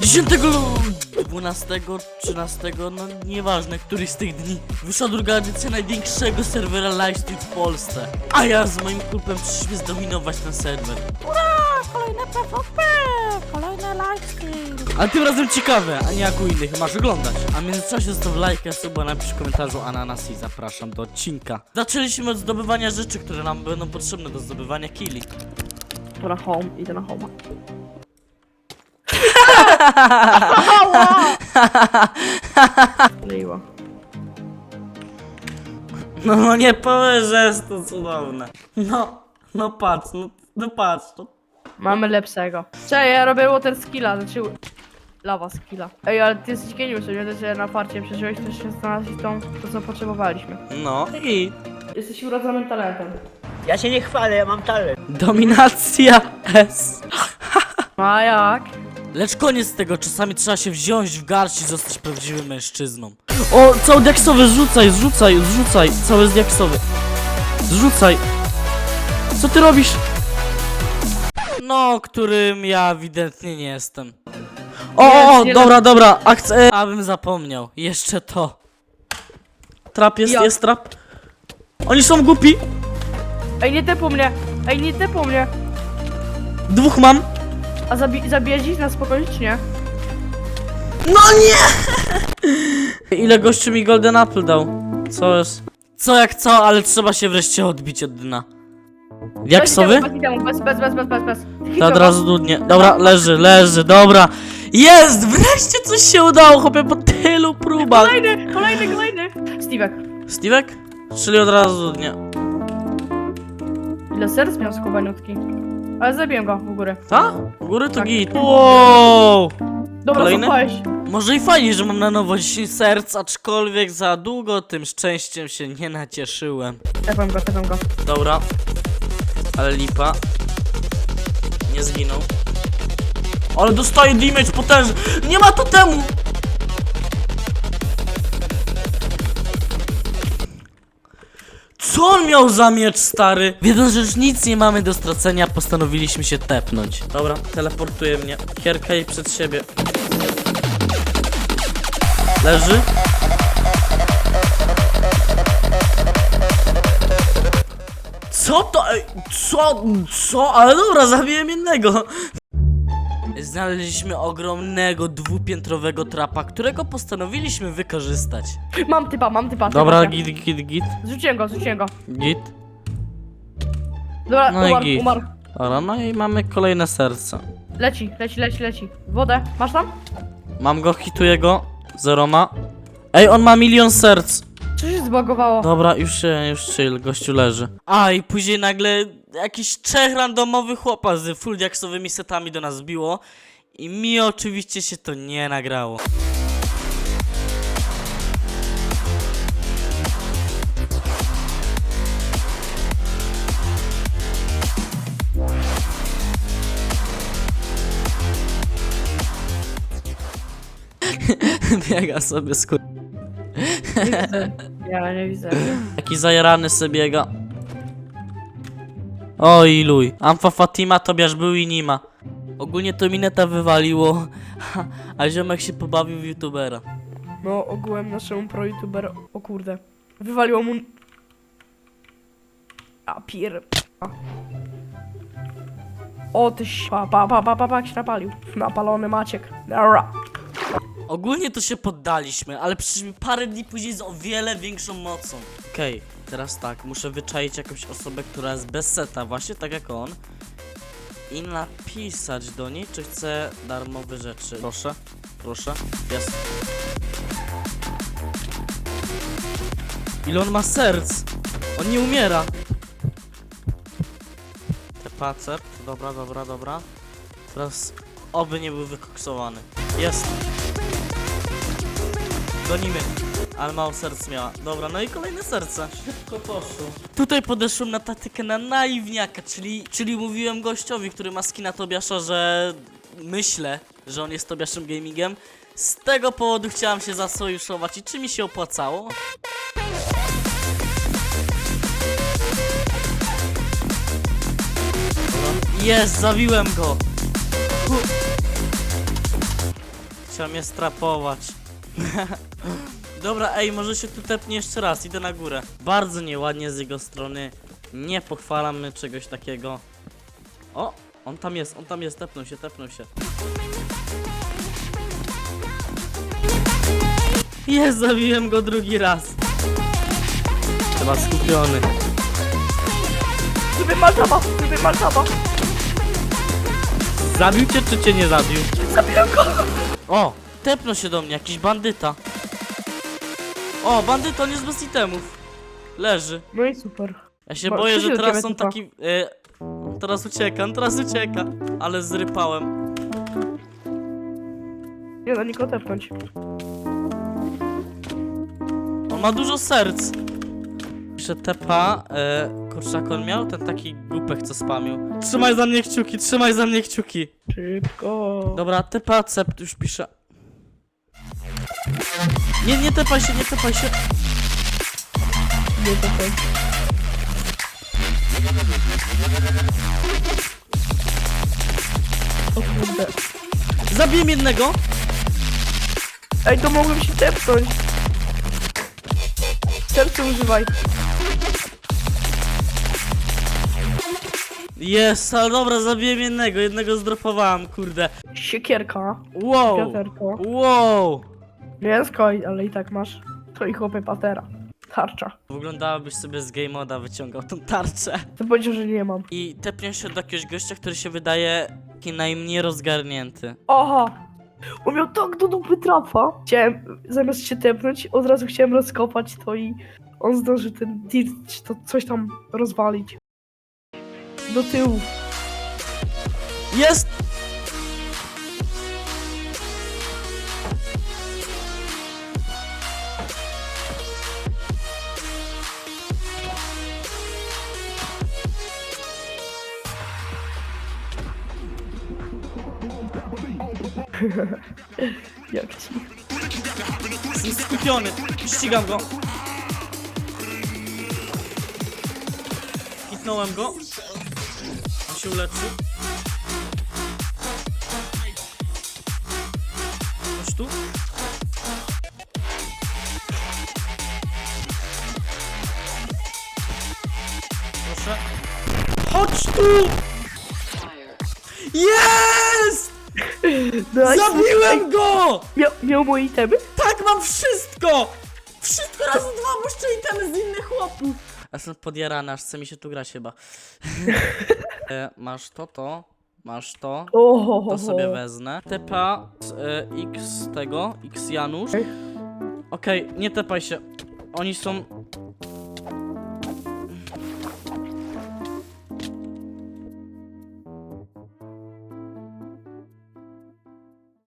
10 lu- 12, 13, no nieważne, któryś z tych dni wyszła druga edycja największego serwera livestream w Polsce. A ja z moim klubem przyszliśmy zdominować ten serwer. Kolejne PvP! Kolejne livestream! Ale tym razem ciekawe, a nie jak u innych, masz oglądać. A w międzyczasie zostaw lajka, suba, napisz w komentarzu ananas i zapraszam do odcinka. Zaczęliśmy od zdobywania rzeczy, które nam będą potrzebne do zdobywania killi. To na home, idę na home. Kleiła. No, no nie powiesz, że jest to cudowne. No, no patrz, no, no patrz, no. Mamy lepszego. Cześć, ja robię water skilla, znaczy... Lawa skilla. Ej, ale ty jesteś geniuszem, nie dość, że na farcie przeżyłeś, to jeszcze znaleźć tą, to co potrzebowaliśmy. No i Jesteś urodzonym talentem. Ja się nie chwalę, ja mam talent. dominacja S. A jak? Lecz koniec tego, czasami trzeba się wziąć w garść i zostać prawdziwym mężczyzną. O, cały diaksowy, zrzucaj, zrzucaj, zrzucaj, cały diaksowy. Zrzucaj. Co ty robisz? No, którym ja ewidentnie nie jestem. O, o, o Nie, nie dobra, dobra, akcja. Abym zapomniał, jeszcze to. Trap jest, Ja- jest trap. Oni są głupi. Ej, nie tepu mnie! Ej, nie tepu mnie! Dwóch mam. A zabi zabijesz ich na spokojnie, czy nie? No nie! Ile gościu mi Golden Apple dał? Co jest? Co jak co, ale trzeba się wreszcie odbić od dna. Jak sowy? Bez, bez, bez, bez, bez, bez, bez. To od razu dudnie. Dobra, leży, leży, dobra. Jest! Wreszcie coś się udało, chłopie, po tylu próbach. Kolejny, kolejny, kolejny! Steve'ek. Steve'ek? Czyli od razu dudnie. Ile serc miał skubaniutki? Ale zabiłem go w górę. Ta? U góry to Tak. git. Wow! Dobra, Kolejny? Może i fajnie, że mam na nowo 10 serc, aczkolwiek za długo tym szczęściem się nie nacieszyłem. Tepam go, tepam go. Dobra. Ale lipa. Nie zginął. Ale dostaje damage potężny. Nie ma totemu! Co on miał za miecz, stary? Wiedząc, że już nic nie mamy do stracenia, postanowiliśmy się tepnąć. Dobra, teleportuje mnie. Kierka jej przed siebie. Leży. Co to? Co? Co? Ale dobra, zabiłem jednego. Znaleźliśmy ogromnego dwupiętrowego trapa, którego postanowiliśmy wykorzystać. Mam typa, mam typa. Dobra, typa. git, git, git, Zrzuciłem go, zrzuciłem go. git. Dobra, No i umarł, git. umarł. Dobra, no i mamy kolejne serce. Leci, leci, leci, leci. Wodę, masz tam? Mam go, hituję go. Zero ma. Ej, on ma milion serc. Co się zbagowało? Dobra, już się, już chill, gościu leży. A i później nagle jakiś trzech randomowych chłopa z full diaksowymi setami do nas biło. I mi oczywiście się to nie nagrało. Biega sobie skur... Nie widzę. Ja nie widzę. Taki zajarany sobie biega. Oj, luj. Amfa Fatima to biaż był i nie ma. Ogólnie to mineta wywaliło, a ziomek się pobawił w youtubera. No, ogółem naszemu pro youtuber, o kurde. Wywaliło mu... A pier... A. O tyś... Pa, pa, pa, pa, pa, pa, jak się napalił. Napalony Maciek. Dobra. Ogólnie to się poddaliśmy, ale przyszliśmy parę dni później z o wiele większą mocą. Okej, teraz tak, muszę wyczaić jakąś osobę, która jest bez seta, właśnie tak jak on. I napisać do niej, czy chce darmowe rzeczy. Proszę, proszę, jest. Ile on ma serc? On nie umiera. Te pacet, dobra, dobra, dobra. Teraz oby nie był wykoksowany. Jest. Gonimy. Ale mało serc miała. Dobra, no i kolejne serce. Szybko poszło. Tutaj podeszłem na taktykę na naiwniaka, czyli, czyli mówiłem gościowi, który ma skina Tobiasza, że myślę, że on jest Tobiaszem Gamingiem. Z tego powodu chciałem się zasojuszować i czy mi się opłacało? Jest, zabiłem go. Hu. Chciał mnie strapować. Dobra, ej, może się tu tepnie jeszcze raz, idę na górę. Bardzo nieładnie z jego strony. Nie pochwalamy czegoś takiego. O, on tam jest, on tam jest, tepnął się, tepnął się. Jest, zabiłem go drugi raz. Chyba skupiony. Maltaba. Zabił cię czy cię nie zabił? Zabiłem go. O, tepnął się do mnie, jakiś bandyta. O, bandyta, on jest bez itemów. Leży. No i super. Ja się Bo- boję, co że teraz dowiemy, są typa? taki... On teraz ucieka, on teraz ucieka. Ale zrypałem. Nie da nikogo tepnąć. On ma dużo serc. Pisze tepa, kurczak on miał ten taki głupek co spamił. Trzymaj za mnie kciuki, trzymaj za mnie kciuki. Szybko. Dobra, tepa cept już pisze. Nie, nie tepaj się, nie tepaj się. Nie tepaj. O kurde. Zabiłem jednego. Ej, to mogłem się tepnąć. Serce używaj. Jest, ale dobra, zabiłem jednego, jednego zdropowałem, kurde. Siekierka. Wow, Wiaterko. wow. Mięsko, ale i tak masz. To i chłopie patera. Tarcza. Wyglądałabyś sobie z game moda wyciągał tą tarczę. To powiedział, że nie mam. I tepniesz się do jakiegoś gościa, który się wydaje taki najmniej rozgarnięty. Aha! On miał tak do dupy trapa. Chciałem, zamiast się tepnąć, od razu chciałem rozkopać to i on zdążył ten czy to coś tam rozwalić. Do tyłu. Jest! Jak ci. Jestem skupiony. Ścigam go. Hitnąłem go. On się uleczy. Chodź tu. Proszę. Chodź tu! Jest! Nice. Zabiłem go! Miał, miał moje itemy? Tak, mam wszystko! Wszystko razy dwa, bo jeszcze itemy z innych chłopów. Ja Jestem podjarany, aż chce mi się tu grać chyba. e, masz to, to, masz to, O, to sobie wezmę. Tepa z, e, X tego, X Janusz. Ej. Okej, nie tepaj się. Oni są